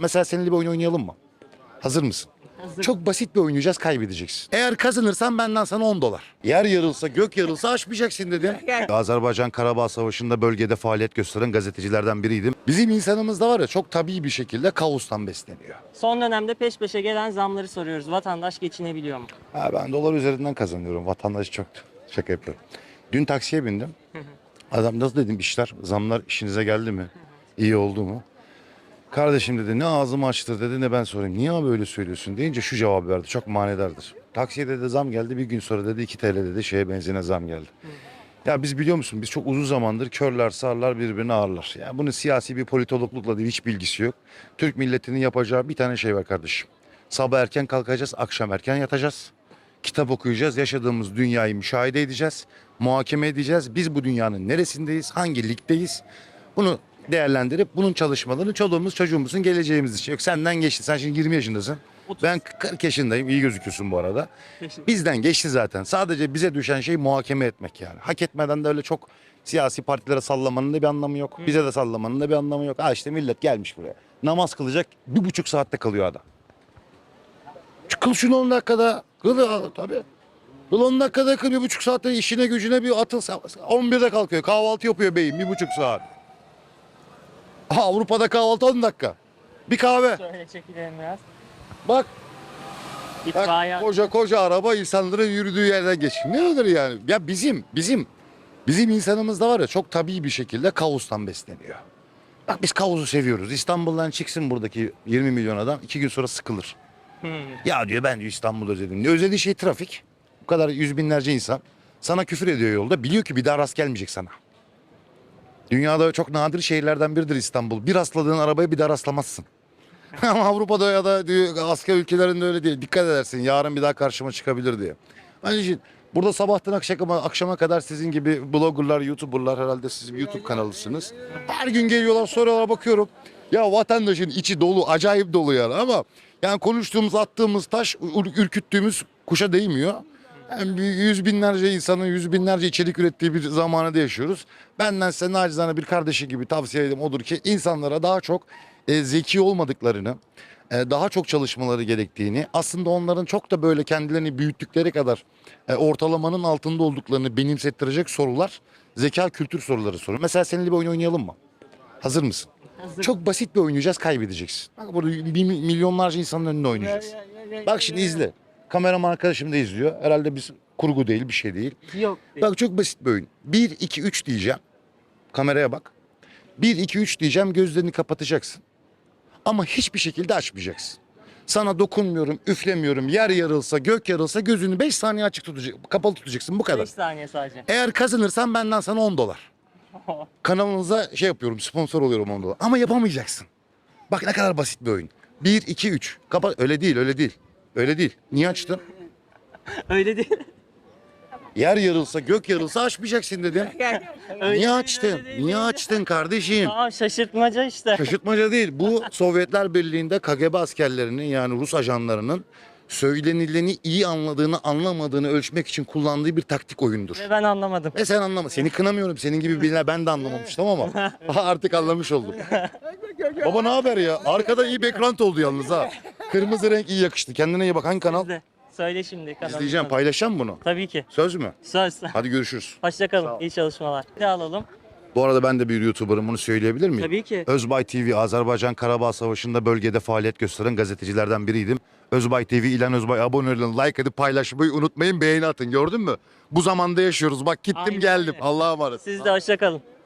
Mesela seninle bir oyun oynayalım mı? Hazır mısın? Çok basit bir oynayacağız kaybedeceksin. Eğer kazanırsan benden sana 10 dolar. Yer yarılsa gök yarılsa açmayacaksın dedim. Azerbaycan Karabağ Savaşı'nda bölgede faaliyet gösteren gazetecilerden biriydim. Bizim insanımız da var ya çok tabii bir şekilde kaostan besleniyor. Son dönemde peş peşe gelen zamları soruyoruz. Vatandaş geçinebiliyor mu? Ha, ben dolar üzerinden kazanıyorum. Vatandaş çok şaka yapıyorum. Dün taksiye bindim. Adam nasıl dedim işler, zamlar işinize geldi mi? İyi oldu mu? Kardeşim dedi ne ağzımı açtır dedi ne ben sorayım. Niye abi öyle söylüyorsun deyince şu cevabı verdi. Çok manedardır. Taksiye dedi zam geldi bir gün sonra dedi 2 TL dedi şeye benzine zam geldi. Ya biz biliyor musun biz çok uzun zamandır körler sağırlar birbirini ağırlar. Yani bunun siyasi bir politologlukla değil hiç bilgisi yok. Türk milletinin yapacağı bir tane şey var kardeşim. Sabah erken kalkacağız, akşam erken yatacağız. Kitap okuyacağız, yaşadığımız dünyayı müşahede edeceğiz, muhakeme edeceğiz. Biz bu dünyanın neresindeyiz, hangi ligdeyiz? Bunu değerlendirip bunun çalışmalarını çoluğumuz çocuğumuzun geleceğimiz için. Yok senden geçti. Sen şimdi 20 yaşındasın. Ben 40 yaşındayım. İyi gözüküyorsun bu arada. Bizden geçti zaten. Sadece bize düşen şey muhakeme etmek yani. Hak etmeden de öyle çok siyasi partilere sallamanın da bir anlamı yok. Bize de sallamanın da bir anlamı yok. Ha işte millet gelmiş buraya. Namaz kılacak bir buçuk saatte kalıyor adam. Kıl şunu 10 dakikada. Kıl tabii. Kıl 10 dakikada kıl bir buçuk saatte işine gücüne bir atıl. 11'de kalkıyor. Kahvaltı yapıyor beyin bir buçuk saat. Avrupa'da kahvaltı 10 dakika. Bir kahve. Şöyle çekilelim biraz. Bak, İtfaiye. bak koca koca araba insanların yürüdüğü yerden geç. Ne olur yani? Ya bizim, bizim, bizim insanımız da var ya çok tabii bir şekilde kaostan besleniyor. Bak biz kaosu seviyoruz. İstanbul'dan çıksın buradaki 20 milyon adam iki gün sonra sıkılır. Hmm. Ya diyor ben diyor İstanbul'u özledim. Ne özlediği şey trafik. Bu kadar yüz binlerce insan sana küfür ediyor yolda. Biliyor ki bir daha rast gelmeyecek sana. Dünyada çok nadir şehirlerden biridir İstanbul. Bir rastladığın arabaya bir daha rastlamazsın. Ama Avrupa'da ya da Asya ülkelerinde öyle değil. Dikkat edersin yarın bir daha karşıma çıkabilir diye. Onun için burada sabahtan akşama, akşama kadar sizin gibi bloggerlar, youtuberlar herhalde siz bir YouTube kanalısınız. Her gün geliyorlar soruyorlar bakıyorum. Ya vatandaşın içi dolu acayip dolu yani ama yani konuştuğumuz attığımız taş ür- ürküttüğümüz kuşa değmiyor. Yani yüz binlerce insanın yüz binlerce içerik ürettiği bir zamanada yaşıyoruz. Benden size nacizane bir kardeşi gibi tavsiye ederim odur ki insanlara daha çok e, zeki olmadıklarını, e, daha çok çalışmaları gerektiğini, aslında onların çok da böyle kendilerini büyüttükleri kadar e, ortalamanın altında olduklarını benimsettirecek sorular, zeka kültür soruları soruyor. Mesela seninle bir oyun oynayalım mı? Hazır mısın? Çok basit bir oynayacağız, kaybedeceksin. Bak burada milyonlarca insanın önünde oynayacağız. Bak şimdi izle. Kameraman arkadaşım da izliyor. Herhalde biz kurgu değil, bir şey değil. Yok. Bak çok basit bir oyun. 1, 2, 3 diyeceğim. Kameraya bak. 1, 2, 3 diyeceğim gözlerini kapatacaksın. Ama hiçbir şekilde açmayacaksın. Sana dokunmuyorum, üflemiyorum. Yer yarılsa, gök yarılsa gözünü 5 saniye açık tutacak, kapalı tutacaksın bu kadar. 5 saniye sadece. Eğer kazanırsan benden sana 10 dolar. Kanalınıza şey yapıyorum, sponsor oluyorum 10 dolar. Ama yapamayacaksın. Bak ne kadar basit bir oyun. 1, 2, 3. Kapa öyle değil, öyle değil. Öyle değil. Niye açtın? Öyle değil. Yer yarılsa, gök yarılsa açmayacaksın dedim. Öyle Niye değil, açtın? öyle değil. Niye açtın kardeşim? Tamam şaşırtmaca işte. Şaşırtmaca değil. Bu Sovyetler Birliği'nde KGB askerlerinin yani Rus ajanlarının söylenileni iyi anladığını anlamadığını ölçmek için kullandığı bir taktik oyundur. Ve ben anlamadım. Ve sen anlama. Seni kınamıyorum. Senin gibi biriler ben de anlamamıştım ama artık anlamış oldum. Baba ne haber ya? Arkada iyi background oldu yalnız ha. Kırmızı renk iyi yakıştı. Kendine iyi bak. Hangi kanal? İzle. Söyle şimdi kanalımızı. İzleyeceğim. Paylaşacağım bunu. Tabii ki. Söz mü? Söz. Hadi görüşürüz. Hoşçakalın. İyi çalışmalar. Bir de alalım. Bu arada ben de bir YouTuber'ım bunu söyleyebilir miyim? Tabii ki. Özbay TV Azerbaycan Karabağ Savaşı'nda bölgede faaliyet gösteren gazetecilerden biriydim. Özbay TV İlhan Özbay abone olun, like edip paylaşmayı unutmayın, beğeni atın. Gördün mü? Bu zamanda yaşıyoruz. Bak gittim Aynen geldim. öyle. Allah'a emanet. Siz de hoşçakalın.